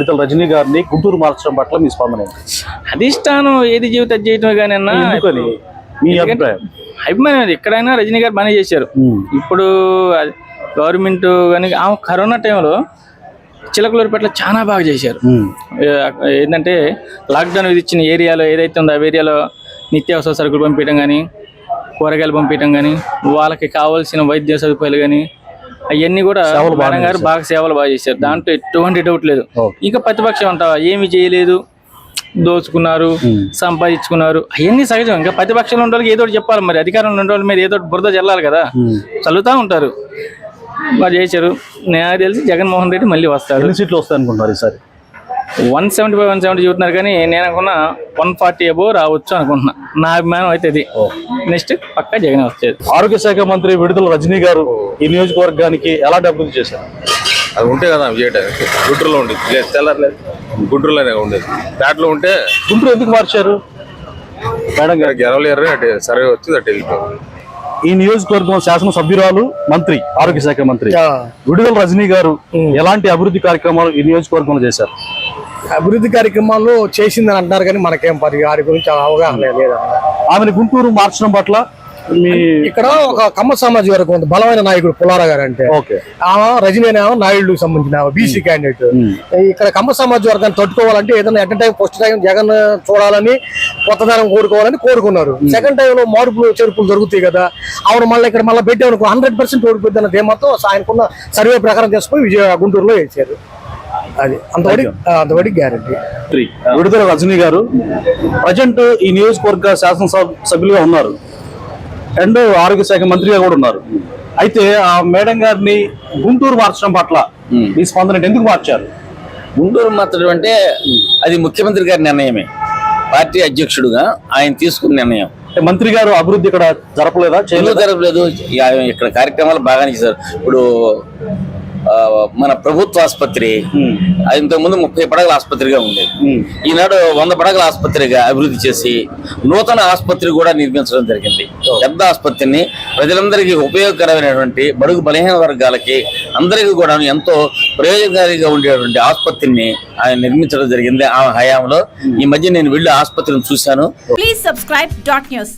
విడుదల రజనీ గారిని గుంటూరు మార్చడం పట్ల మీ స్పందన? అధిష్టానం ఏది జీవితం చేయటం కానీ అన్న మీ అభిప్రాయం అభిమానం అది. ఎక్కడైనా రజనీ గారు బాగానే చేశారు. ఇప్పుడు గవర్నమెంట్ కానీ ఆ కరోనా టైంలో చిలకలూరిపేటలో చాలా బాగా చేశారు ఏంటంటే లాక్డౌన్ విధించిన ఏరియాలో ఏదైతే ఉందో ఆ ఏరియాలో నిత్యావసర సరుకులు పంపించడం కానీ కూరగాయలు పంపించడం కానీ వాళ్ళకి కావాల్సిన వైద్య సదుపాయాలు కానీ అవన్నీ కూడా మేడం గారు బాగా సేవలు బాగా చేశారు. దాంట్లో ఎటువంటి డౌట్ లేదు. ఇక ప్రతిపక్షం అంటావా ఏమి చేయలేదు దోచుకున్నారు. సంపాదించుకున్నారు. అవన్నీ సహజం. ఇంకా ప్రతిపక్షంలో ఉండే వాళ్ళకి ఏదో చెప్పాలి మరి. అధికారంలో ఉండే వాళ్ళ మీద ఏదో బురద చల్లాలి కదా. చల్లుతా ఉంటారు. బాగా చేశారు. నాకు తెలిసి జగన్మోహన్ రెడ్డి మళ్ళీ ఎన్ని సీట్లు వస్తాయి అనుకుంటున్నారు ఈసారి? One seventy five one seventy చూస్తున్నారు కానీ నేను అనుకున్నా వన్ ఫార్టీ అబో రావచ్చు అనుకుంటున్నా. నా అభిమానం అయితే ఇది. నెక్స్ట్ పక్కా జగన్ వచ్చేది ఆరోగ్య శాఖ మంత్రి విడుదల రజనీ గారు ఈ నియోజకవర్గానికి ఎలాంటి అభివృద్ధి చేశారు? అది ఉంటే కదా అవి చేయడానికి. గుంటూరులో ఉండేది. లేదు తెల్లారలేదు గుంటూరులోనే ఉండేది. దాంట్లో ఉంటే గుంటూరు ఎందుకు మార్చారు? మేడం గారు. గెలవలేరు అటు సర్వే వచ్చింది అటు వెళ్ళిపోయింది ఈ నియోజకవర్గం శాసన సభ్యురాలు మంత్రి ఆరోగ్య శాఖ మంత్రి విడుదల రజనీ గారు ఎలాంటి అభివృద్ధి కార్యక్రమాలు ఈ నియోజకవర్గంలో చేశారు? అభివృద్ధి కార్యక్రమాలు చేసిందని అంటున్నారు కానీ మనకేం పరి వారి గురించి అవగాహన లేదు ఆమెను గుంటూరు మార్చడం పట్ల మీ ఇక్కడ ఒక కమ్మ సామాజిక వర్గం ఉంది బలమైన నాయకుడు పుల్లారా గారు అంటే. ఆమె రజనీ నాయుడు సంబంధించిన బీసీ క్యాండిడేట్ ఇక్కడ కమ్మ సమాజ వర్గాన్ని తట్టుకోవాలంటే ఏదైనా at time first time Jagan చూడాలని కొత్తదనం కోరుకోవాలని కోరుకున్నారు. సెకండ్ టైం లో మార్పులు చెరుపులు జరుగుతాయి కదా. ఆవిడ మళ్ళీ ఇక్కడ మళ్ళీ పెట్టామనుకో హండ్రెడ్ పర్సెంట్ ఓడిపోద్ది అన్న ధీమాతో ఆయనకున్న సర్వే ప్రకారం చేసుకుని విజయ గుంటూరులో వేసారు అది అంతవరకు అంతవరకు గ్యారంటీ విడుదల రజనీ గారు ప్రజెంట్ ఈ నియోజకవర్గ శాసనసభ సభ్యులుగా ఉన్నారు. అండ్ ఆరోగ్య శాఖ మంత్రిగా కూడా ఉన్నారు. అయితే ఆ మేడం గారిని గుంటూరు మార్చడం పట్ల మీ స్పందన? ఎందుకు మార్చారు? గుంటూరు మార్చడం అంటే అది ముఖ్యమంత్రి గారి నిర్ణయమే. పార్టీ అధ్యక్షుడుగా ఆయన తీసుకున్న నిర్ణయం. అంటే మంత్రి గారు అభివృద్ధి ఇక్కడ జరపలేదా? చేయలేదా? జరగలేదు ఇక ఇక్కడ కార్యక్రమాలు బాగానే చేశారు. ఇప్పుడు మన ప్రభుత్వ ఆసుపత్రి. ఇంతకుముందు ముప్పై పడగల ఆసుపత్రిగా ఉండేది. ఈనాడు వంద పడగల ఆసుపత్రిగా అభివృద్ధి చేసి నూతన ఆసుపత్రి కూడా నిర్మించడం జరిగింది పెద్ద ఆసుపత్రిని ప్రజలందరికీ ఉపయోగకరమైనటువంటి బడుగు బలహీన వర్గాలకి అందరికీ కూడా ఎంతో ప్రయోజనకారిగా ఉండేటువంటి ఆసుపత్రిని ఆయన నిర్మించడం జరిగింది ఆ హయాంలో ఈ మధ్య నేను వెళ్ళి ఆసుపత్రిని చూశాను news.